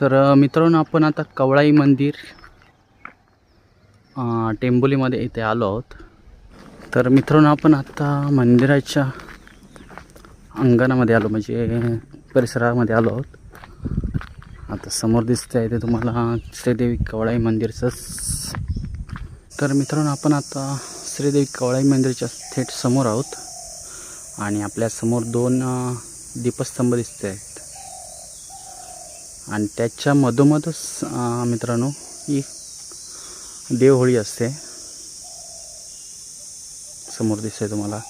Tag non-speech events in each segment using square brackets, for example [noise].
तर मित्रांनो आपण आता कवळाई मंदिर टेंबोलीमध्ये इथे आलो आहोत. तर मित्रांनो आपण आता मंदिराच्या अंगणामध्ये आलो म्हणजे परिसरामध्ये आलो आहोत. आता समोर दिसते आहे ते तुम्हाला श्रीदेवी कवळाई मंदिरचंच. तर मित्रांनो आपण आता श्रीदेवी कवळाई मंदिरच्या थेट समोर आहोत. आणि आपल्यासमोर दोन दीपस्तंभ दिसते आहे आणि त्याच्या मधोमधच मित्रांनो ही देवहोळी असते. समोर दिसते तुम्हाला.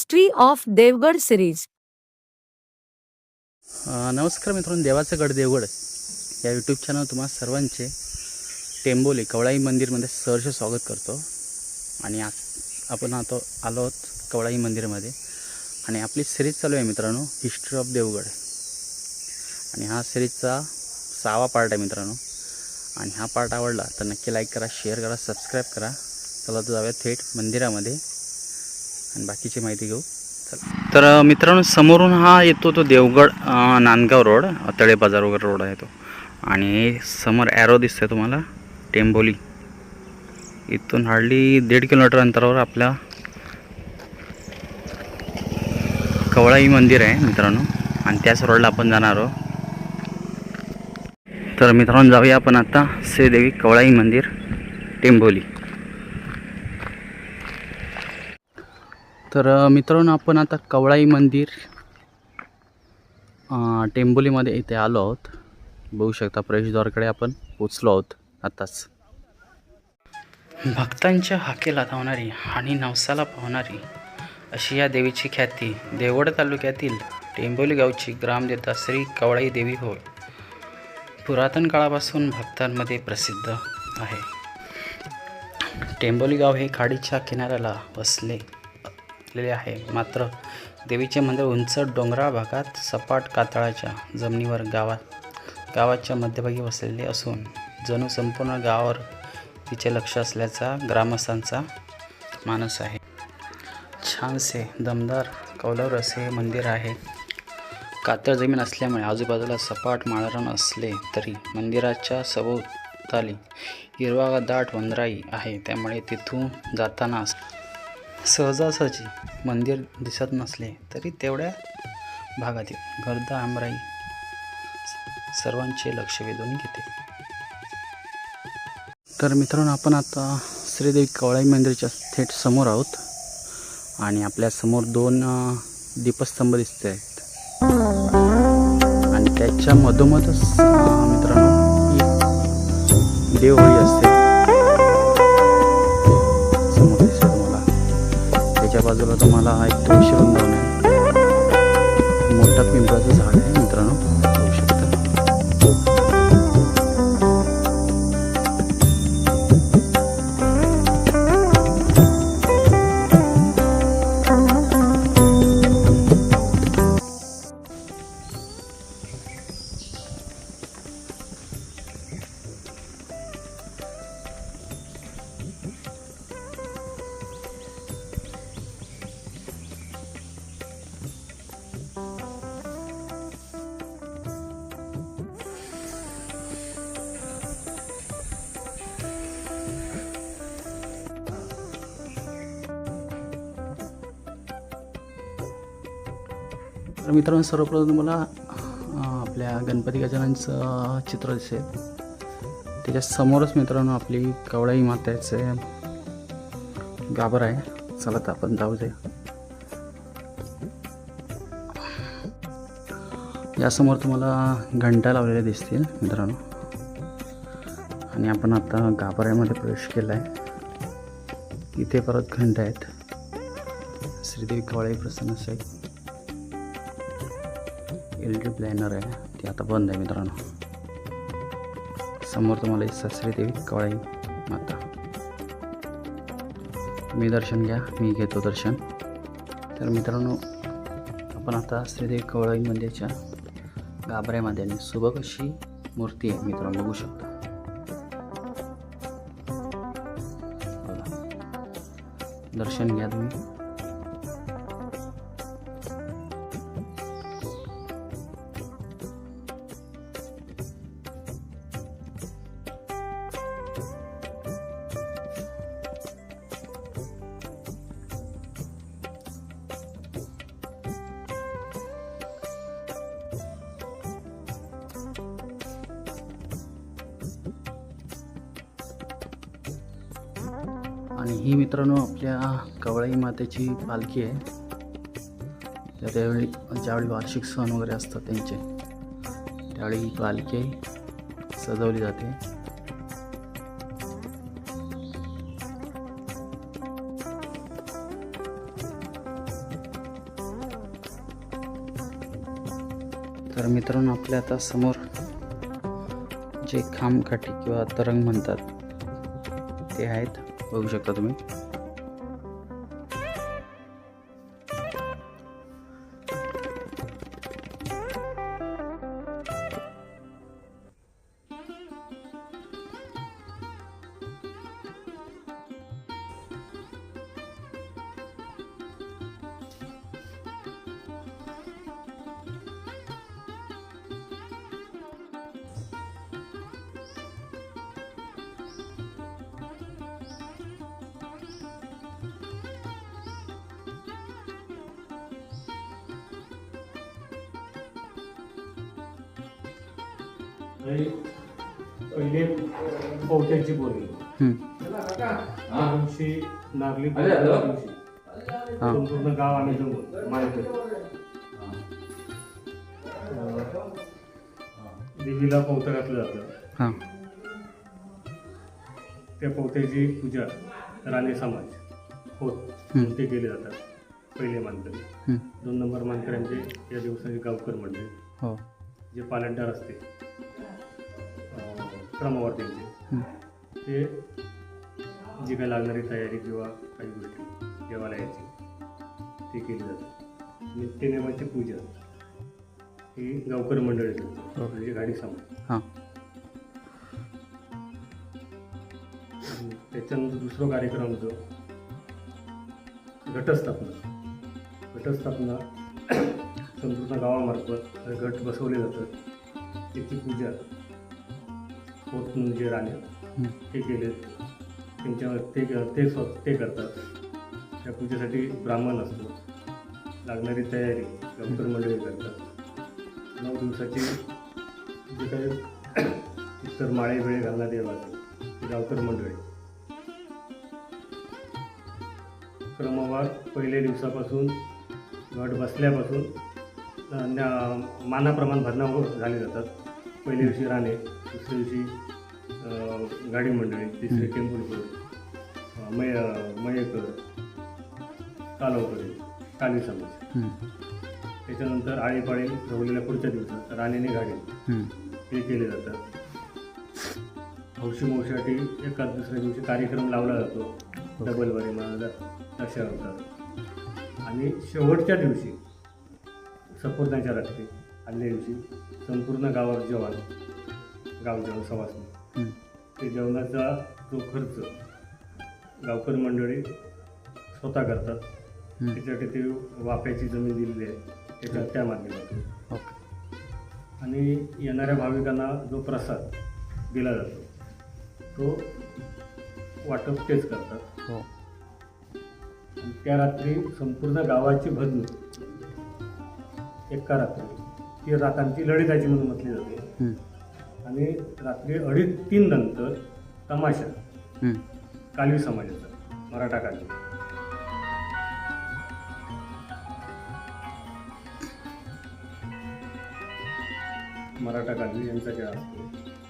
हिस्ट्री ऑफ देवगड सिरीज नमस्कार मित्रांनो देवाचं गड देवगड या यूट्यूब चॅनल तुम्हा सर्वांचे टेंबोली कवळाई मंदिरमध्ये सहर्ष स्वागत करतो. आणि आज आपण आता आलो आहोत कवळाई मंदिरमध्ये. आणि आपली सिरीज चालू आहे मित्रांनो हिस्ट्री ऑफ देवगड आणि हा सिरीजचा सहावा पार्ट आहे मित्रांनो. आणि हा पार्ट आवडला तर नक्की लाईक करा शेअर करा सबस्क्राईब करा. चला तर जाऊया थेट मंदिरामध्ये. आणि बाकीची माहिती घेऊ. चला. तर मित्रांनो समोरून हा येतो तो देवगड नांदगाव रोड तळे बाजार वगैरे रोड आहे तो. आणि समोर ॲरो दिसतोय तुम्हाला टेंबोली इथून हार्डली दीड किलोमीटर अंतरावर आपल्या कवळाई मंदिर आहे मित्रांनो. आणि त्याच रोडला आपण जाणार आहोत. तर मित्रांनो जाऊया आपण आता श्रीदेवी कवळाई मंदिर टेंबोली तर मित्रांनो आपण आता कवळाई मंदिर टेंबोलीमध्ये इथे आलो आहोत. बघू शकता प्रवेशद्वारकडे आपण पोचलो आहोत आताच. भक्तांच्या हाकेला धावणारी आणि नवसाला पावणारी अशी या देवीची ख्याती देवड तालुक्यातील टेंबोली गावची ग्रामदेवता श्री कवळाई देवी होय. पुरातन काळापासून भक्तांमध्ये प्रसिद्ध आहे. टेंबोली गाव हे खाडीच्या किनाऱ्याला वसले लेले आहे. मात्र देवीचे मंदिर उंच डोंगराळ भागात सपाट कातळाच्या जमिनीवर गावात गावाच्या मध्यभागी वसलेले असून जणू संपूर्ण गावावर तिचे लक्ष असल्याचा ग्रामस्थांचा मानस आहे. छानसे दमदार कौलवर असे हे मंदिर आहे. कातळ जमीन असल्यामुळे आजूबाजूला सपाट माळरान असले तरी मंदिराच्या सभोवताली हिरवा दाट वंदराई आहे. त्यामुळे तिथून जाताना सहजासहजी मंदिर दिसत नसले तरी तेवढ्या भागातील गर्द आमराई सर्वांचे लक्ष वेधून घेते. तर मित्रांनो आपण आता श्रीदेवी कवळाई मंदिरच्या थेट समोर आहोत आणि आपल्यासमोर दोन दीपस्तंभ दिसत आहेत. आणि त्याच्या मधोमधच मित्रांनो ही देवहोळी असते. त्याच्या बाजूला तुम्हाला एक तुळशी वृंदावन आहे मोठा पिंपळाचं झाड आहे. तर मित्रांनो सर्वप्रथम तुम्हाला आपल्या गणपती गजाननचं चित्र दिसेल. त्याच्या समोरच मित्रांनो आपली कवळाई मात्याचे गाभर आहे. चला तर आपण जाऊ दे. यासमोर तुम्हाला घंटा लावलेल्या दिसतील मित्रांनो. आणि आपण आता गाभाऱ्यामध्ये प्रवेश केला आहे इथे परत घंटा आहेत. श्रीदेवी कवळाई प्रसन्न साहेब फील्ड प्लॅनर आहे. ती आता बंद आहे मित्रांनो. समोर तुम्हाला दिसतात श्रीदेवी कवळाई माता. मी दर्शन घ्या मी घेतो दर्शन. तर मित्रांनो आपण आता श्रीदेवी कवळाई मंदिरच्या गाभऱ्यामध्ये आणि सुबक अशी मूर्ती आहे मित्रांनो बघू शकतो. दर्शन घ्या तुम्ही. आणि ही मित्रांनो आपल्या कवळाई मातेची पालखी आहे. त्या त्यावेळी ज्यावेळी वार्षिक सण वगैरे असतात त्यांचे त्यावेळी ही पालखी सजवली जाते. तर मित्रांनो आपल्या आता समोर जे खामखाटी किंवा तरंग म्हणतात ते आहेत. बघू शकता तुम्ही. पहिले हम्म. त्या दिवशी नागली. संपूर्ण गाव आणि जमून माहिती देवीला पवतं घातलं जातं. हां. त्या पवत्याची पूजा राणे समाज होत. ते केले जातात पहिले मानकरी. हम्म. दोन नंबर मानकऱ्यांचे या दिवसाचे गावकर मंडळी. हो. जे पालटदार असते क्रमवार त्यांचे. ते जी काही लागणारी तयारी किंवा काही गोष्टी देवालयाची ती केली जाते नित्यनेमाची पूजा. ही गावकर मंडळी करते म्हणजे गाडी समाज हां. त्याच्यानंतर दुसरा कार्यक्रम जो घटस्थापना. घटस्थापना [clears throat] संपूर्ण गावामार्फत घट बसवले जातात त्याची पूजा. होत म्हणजे राणे. ते केले. त्यांच्यावर ते ते स्व ते करतात. त्या पूजेसाठी ब्राह्मण असतो. लागणारी तयारी गावकर मंडळी करतात. नऊ दिवसाची जे काही इतर माळे वेळे घालण्यात देवाचे ते गावकर मंडळी. क्रमवार पहिल्या दिवसापासून घट बसल्यापासून मानाप्रमाण भरणा हो- झाले जातात. पहिल्या दिवशी राणे. दुसऱ्या दिवशी गाडी मंडळी तिसरे टेंबुलकर अ, मय मयेकर कालवकडे काली समाज. त्याच्यानंतर आळीपाळी ठेवलेल्या पुढच्या दिवसात राणेने गाडी. हे केले जातात. हौशी मौशीसाठी एका दुसऱ्या दिवशी कार्यक्रम लावला जातो. डबल वारी मला अशा होतात आणि शेवटच्या दिवशी सफरदाच्या रात्री आदल्या दिवशी संपूर्ण गावात जेवण. गाव जेवण सवासणी. ते जेवणाचा जो खर्च गावकर मंडळी स्वतः करतात. त्याच्यासाठी ते वाफ्याची जमीन दिलेली आहे त्याच्या त्या माध्यमातून आणि येणाऱ्या भाविकांना जो प्रसाद दिला जातो तो वाटप तेच करतात. हो. आणि त्या रात्री संपूर्ण गावाची भजन एका रात्री ती रातांची लढिताची म्हणून म्हटली जाते. आणि रात्री अडीच तीन नंतर तमाशा. कालवी समाजाचा मराठा कालवी. मराठा कालवी यांचा खेळ असतो.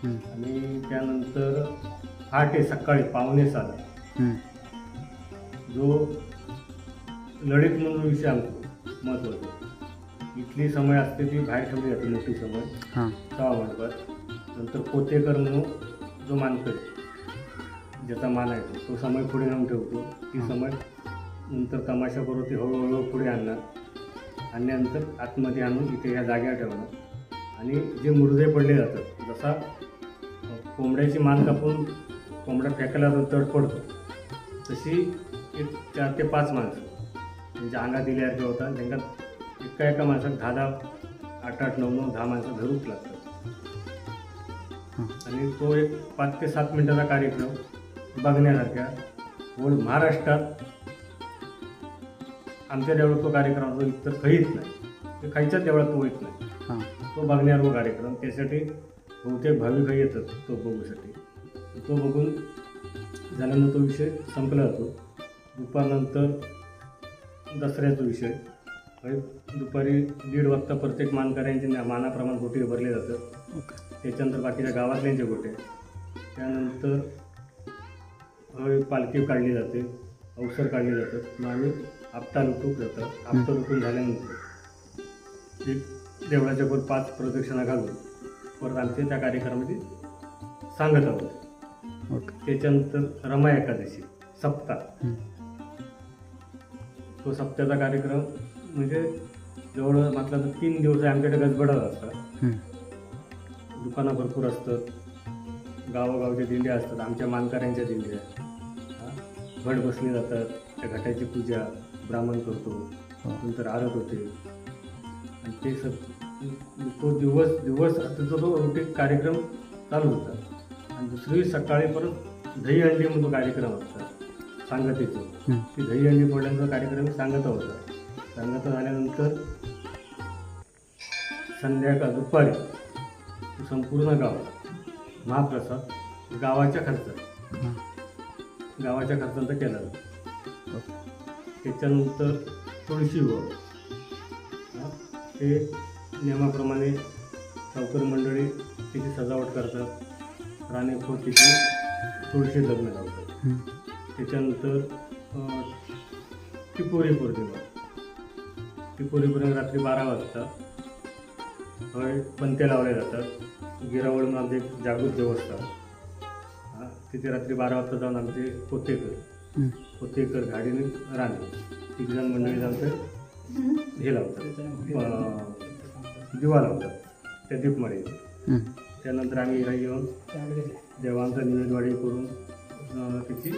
आणि त्यानंतर पहाटे सकाळी पावणे सात. जो लढीत म्हणून विषय आमचा महत्त्वाचा. इथली समय असते ती बाहेर ठेवली जाते मोठी समय. सहा मंडपात नंतर पोतेकर म्हणून जो मानकरी ज्याचा मान आहे तो समय पुढे आणून ठेवतो. ती समय नंतर तमाशा करू ती हळूहळू पुढे आणणार आणल्यानंतर आतमध्ये आणून इथे ह्या जाग्यावर ठेवणार. आणि जे मुर्दे पडले जातात जसा कोंबड्याची मान कापून कोंबडा फेकायला तड पडतो तशी एक चार ते पाच माणसं त्यांच्या अंगात दिल्यासारखे होतात. त्यांना एका एका माणसात दहा दहा आठ आठ नऊ नऊ दहा माणसं धरूच लागतात. आणि तो एक पाच ते सात मिनिटाचा कार्यक्रम बघण्यासारख्या होल महाराष्ट्रात आमच्या देवळात तो कार्यक्रम असतो इतर काहीच नाही. ते खायच्याच देवळात तो होत नाही. तो बघण्यावर कार्यक्रम. त्यासाठी बहुतेक भाविक येतात तो बघूसाठी. तो बघून झाल्यानंतर तो विषय संपला जातो. दुपारनंतर दसऱ्याचा विषय. दुपारी दीड वाजता प्रत्येक मानकऱ्यांचे मानाप्रमाणे गोटे भरले जातात. त्याच्यानंतर बाकीच्या गावातल्यांचे गोटे त्यानंतर पालखी काढली जाते अवसर काढले जातात. मग आम्ही आपटा लुटूक जातात आपटा लुटून झाल्यानंतर एक देवळाच्या वर पाच प्रदक्षिणा घालून परत आमचे त्या कार्यक्रमामध्ये सांगत आहोत. त्याच्यानंतर रमा एकादशी सप्ताह. तो सप्त्याचा कार्यक्रम म्हणजे जवळ म्हटलं तर तीन दिवस आमच्याकडे गजबडत असतात. दुकानं भरपूर असतात. गावोगावच्या दिंड्या असतात. आमच्या मानकऱ्यांच्या दिंड्या. घट बसले जातात. त्या घटाची पूजा ब्राह्मण करतो. नंतर आरत होते. आणि ते सब तो दिवस दिवस त्याचा तो रुटीन कार्यक्रम चालू होता. आणि दुसरी सकाळी परत दही अंडी म्हणून तो कार्यक्रम असतात सांगतेचे. ती दही अंडी कार्यक्रम सांगता होता. सांगता झाल्यानंतर संध्याकाळ दुपारी संपूर्ण गाव. महाप्रसाद गावाच्या खर्चात हां गावाच्या खर्चांचा केला. जातो त्याच्यानंतर तुळशी व. ते नियमाप्रमाणे सावकर मंडळी त्याची सजावट करतात. राणे खोत तिची तुळशी लग्न लावतात. त्याच्यानंतर टिपोरी पौर्णिमा टिपोरी पौर्णिमा रात्री बारा वाजता हळ पंत्या लावल्या जातात. गिरावळ म्हणून आमचे एक जागृत देवस्थान. हा, तिथे रात्री बारा वाजता जाऊन आमचे पोतेकर. पोतेकर गाडीने राणे तिघ जण मंडळी जाऊन ते हे लावतात. दिवा लावतात. त्या दीपमाळीने हं. त्यानंतर आम्ही इकडे येऊन देवांचा निवेदवाडी करून अं, त्याची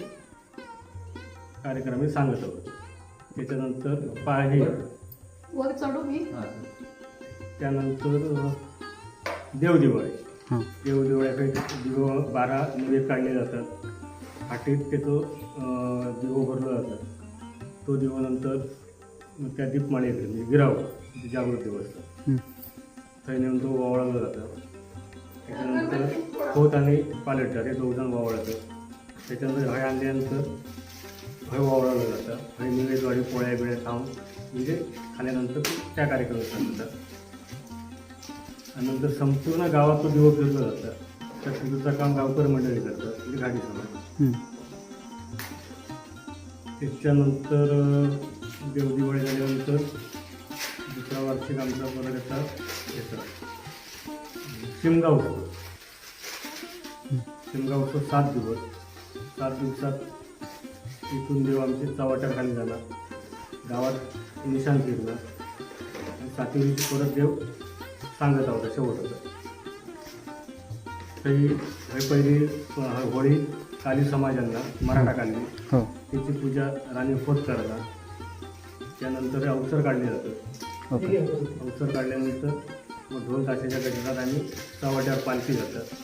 कार्यक्रम सांगत आहोत. त्याच्यानंतर पाळी वर चढू मी. त्यानंतर देवदिवाळी. देवदिवाळ्याकडे दिव बारा निवेद काढले जातात. हाटीत त्याचं दिवो भरलं जातात तो दिवो नंतर त्या दीपमाळेकडे म्हणजे गिरावं जे जागृत दिवस. थंय नेऊन तो वावळवला जातं. त्याच्यानंतर खोत आणि पालटकर हे दोघजण वावळतात. त्याच्यानंतर हय आणल्यानंतर हय वावळवलं जातं हय निवेदवाडी पोळ्या बिळ्या खाऊन म्हणजे खाल्यानंतर त्या कार्यक्रमात सांगतात आणि नंतर संपूर्ण गावात तो दिवो फिरलं जातं त्या फिरूचं काम गावकर मंडळी करतात म्हणजे गाडी समाज. त्याच्यानंतर देवदिवाळी झाल्यानंतर दुसरा वार्षिक आमचा परत येतात याचा शिमगा उत्सव शिमगा उत्सव सात दिवस. सात दिवसात इथून देव आमचे चव्हाट्यावर खाली जाणार. गावात निशाण फिरणार. आणि सातवी परत देव सांगत होता शेवट होता तरी हे पहिली होळी काली समाजांना मराठा काली हो. त्याची पूजा राणी खोत करतात. त्यानंतर अवसर काढले जातं ओके. अवसर काढल्यानंतर मग ढोल ताशाच्या गजरात आम्ही चव्हाट्यावर पालखी जातात.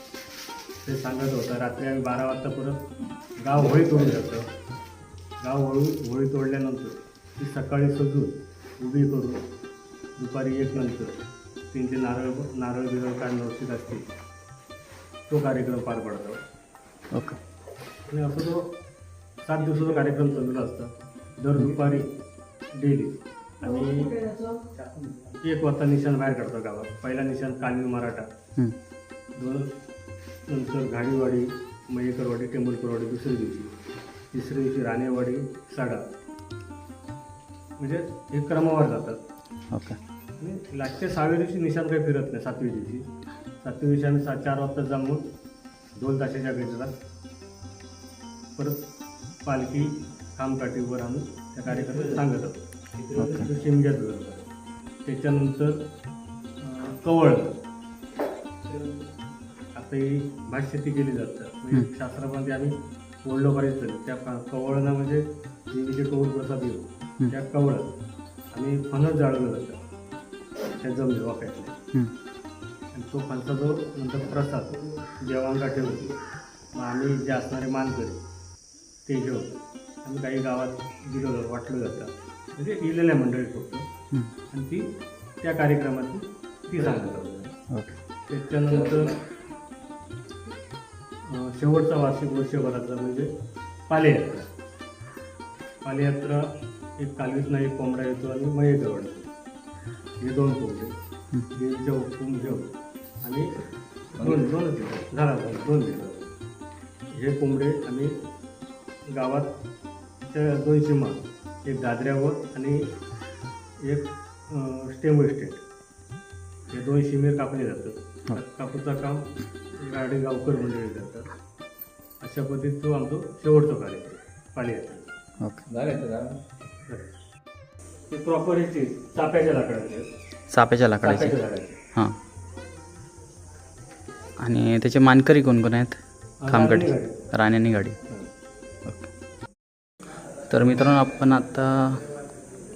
ते सांगत होतं रात्री आम्ही बारा वाजता परत गाव होळी तोडून जातं. गाव होळू होळी तोडल्यानंतर ती सकाळी सजून उभी करून दुपारी एक नंतर त्यांचे नारळ नारळ बिरळ काय नवशीत असते तो कार्यक्रम पार पडतो. ओके. आणि असं तो सात दिवसाचा कार्यक्रम चाललेला असता. दर दुपारी डेली. आणि एक वाजता निशाण बाहेर काढतो गावात. पहिला निशाण कानवी मराठा. दोन नंतर घाडीवाडी मयेकरवाडी टेंबलकरवाडी दुसऱ्या दिवशी. तिसऱ्या दिवशी राणेवाडी साडा. म्हणजे हे क्रमावर जातात. ओके. लास्टच्या सहाव्या दिवशी निशाण काही फिरत नाही सातव्या दिवशी. सातव्या दिवशी आम्ही सात चार वाजता जमून ढोल ताशाच्या गजरात परत पालखी खामकाठीवर आणून त्या कार्यक्रमात सांगत ओके. होतो शिमग्यात बरोबर त्याच्यानंतर कवळ. आता ही भाष्यती केली जातात म्हणजे. शास्त्रामध्ये आम्ही बोललो बरेच त्या क- कवळना म्हणजे देवीचे कौल प्रसाद. येऊ त्या कवळ आणि फणस जाळवलं जातं. त्या जमले वाफ्यातले हं. आणि तो फणसा जो नंतर प्रसाद देवांगा ठेवतो मग आम्ही जे असणारे मानकरी ते घेऊन आम्ही काही गावात दिलं जातं वाटलं जातं. म्हणजे इलेल्या मंडळी फक्त. हं. आणि ती त्या कार्यक्रमात ती सांगत होतं. ओके. त्याच्यानंतर शेवटचा वार्षिक वर्षभराचा म्हणजे पालेयात्रा. पालेयात्रा एक कालीसना एक कोंबडा येतो आणि मयत हे दोन कोंबडे देवीच्या घेऊन आणि दोन दोनच दिवस झाला दोन दोन दिवस हे कोंबडे आम्ही गावात त्या दोन सीमा एक दादऱ्यावर आणि एक स्टेम स्टेट हे दोन शिमेर कापले जातात. कापूचा काम गाडी गावकर मंडळी करतात. अशा पद्धतीचं आमचं शेवटचं कार्यक्रम पाण्याचा ओके. ते प्रॉपर ह्याची चाप्याच्या लाकडाचे. चाप्याच्या लाकडाचे. झाडाचे हां. आणि त्याचे मानकरी कोण कोण आहेत? खामगडी राणी गाडी. राण्यानी गाडी. तर मित्रांनो आपण आता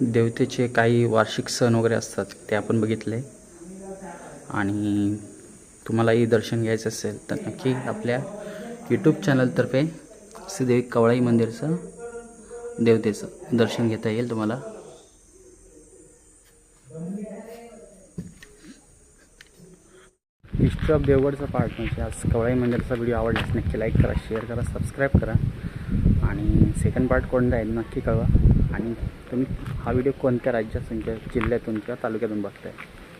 देवतेचे काही वार्षिक सण वगैरे असतात ते आपण बघितले. आणि तुम्हालाही दर्शन घ्यायचं असेल तर नक्की आपल्या यूट्यूब चॅनलतर्फे श्रीदेवी कवळाई मंदिरचं देवतेचं दर्शन घेता येईल तुम्हाला. मिस्टर देवगडचा पार्ट म्हणजे आज कवळाई मंदिरचा व्हिडिओ आवडल्यास नक्की लाईक करा शेअर करा सबस्क्राईब करा. आणि सेकंड पार्ट कोणता आहे नक्की कळवा. आणि तुम्ही हा व्हिडिओ कोणत्या राज्यातून किंवा जिल्ह्यातून किंवा तालुक्यातून बघताय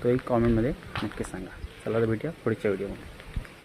तोही कॉमेंटमध्ये नक्की सांगा. चला तर भेटूया पुढच्या व्हिडिओमध्ये